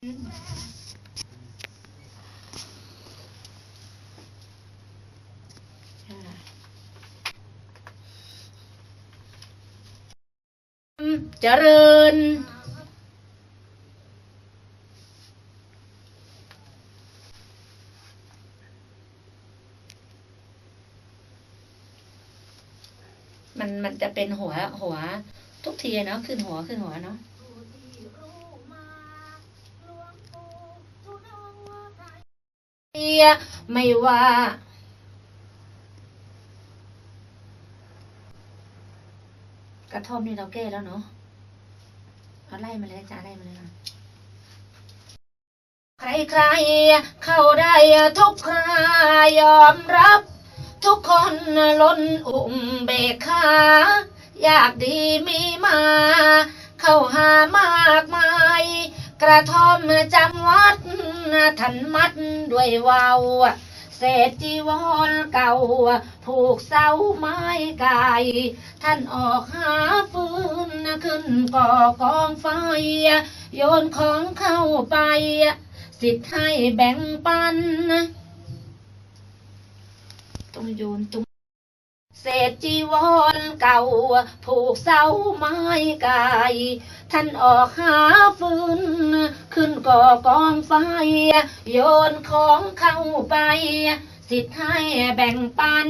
เจริญ มันมันจะเป็นหัวหัว ทุกทีเนาะขึ้นหัวขึ้นหัวเนาะ เอียไม่ว่ากระท่อมนี่เราแก้แล้วเนาะเอาไล่มาเลยจ้าไล่มาเลยค่ะใครๆเข้าได้ทุกครายอมรับ ทุกคนล้นอุ่มเบกขา อยากดีมีมา เข้าหามากมาย กระท่อมจำวัด ท่านมัดด้วยวาวเศษจีวรเก่า ผูกเสาไม้ไก่ท่านออกหาฟืนขึ้นก่อกองไฟ โยนของเข้าไป สิทธิ์ให้แบ่งปันต้องโยนตรง เศษจีวรเก่า ผูกเสาไม้ไก่ท่านออกหาฟืน ขึ้นก่อกองไฟ โยนของเข้าไป สิทธิ์ให้แบ่งปัน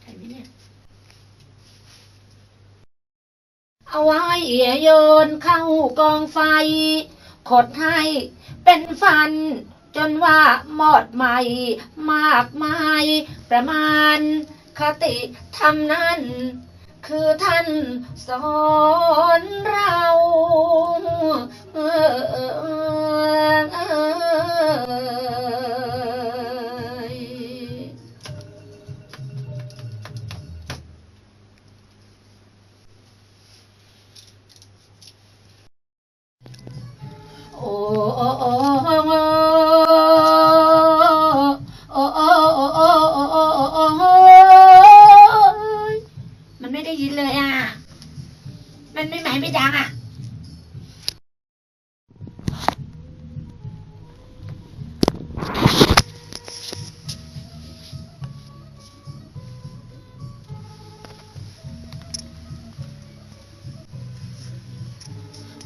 ใช่ไหมเนี่ยเอาไว้โยนเข้ากองไฟ ขดให้เป็นฟัน จนว่าหมดใหม่มากมายประมาณคติธรรมนั้น คือท่านสอนเราโอ้โอ้โอ้โอ้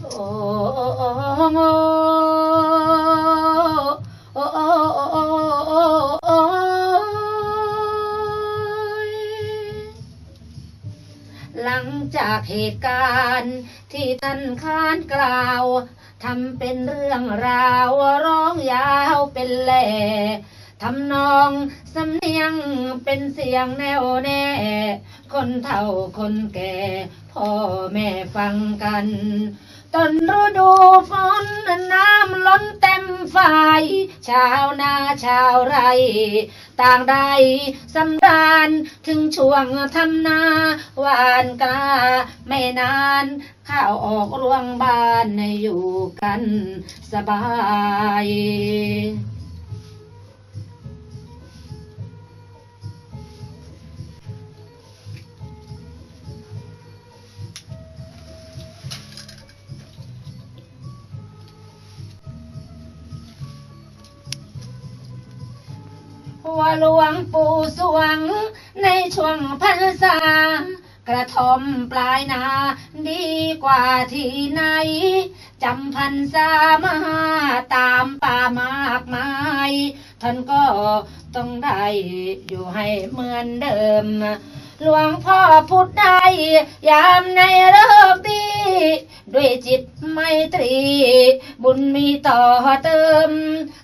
หลังจากเหตุการณ์ที่ท่านค้านกล่าวทำเป็นเรื่องราวร้องยาวเป็นแหล่ทำนองสำเนียงเป็นเสียงแน่วแน่ คนเฒ่าคนแก่ พ่อแม่ฟังกัน จนฤดูฝนน้ำล้นเต็มฝ่ายชาวนาชาวไร่ ต่างได้สำราญถึงช่วงทำนาหวานกล้าไม่นานข้าวออกรวงบ้านอยู่กันสบาย หัวหลวงปู่สวง ในช่วงพรรษากระทอมปลายนาดีกว่าที่ไหน จำพรรษามาตามป่ามากมาย ท่านก็ต้องได้อยู่ให้เหมือนเดิม หลวงพ่อพูดได้ยามในเลิกดี ด้วยจิตไมตรี บุญมีต่อเติม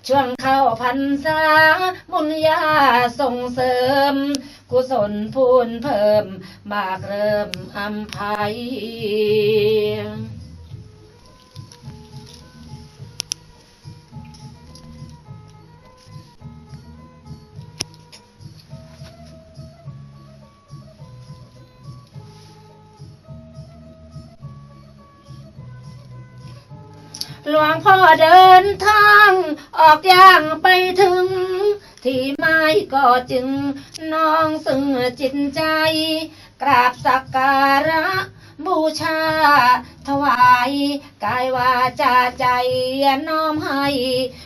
ช่วงเข้าพรรษาบุญาส่งเสริม กุศลพูนเพิ่ม มากเริ่มอัมภัยหลวงพ่อเดินทาง ออกย่างไปถึง ก็จึงน้องซึ่งจิตใจ กราบสักการะบูชา ถวาย กายวาจาใจน้อมให้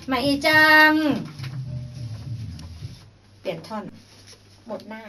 ไม่จัง เปลี่ยนท่อน หมดหน้า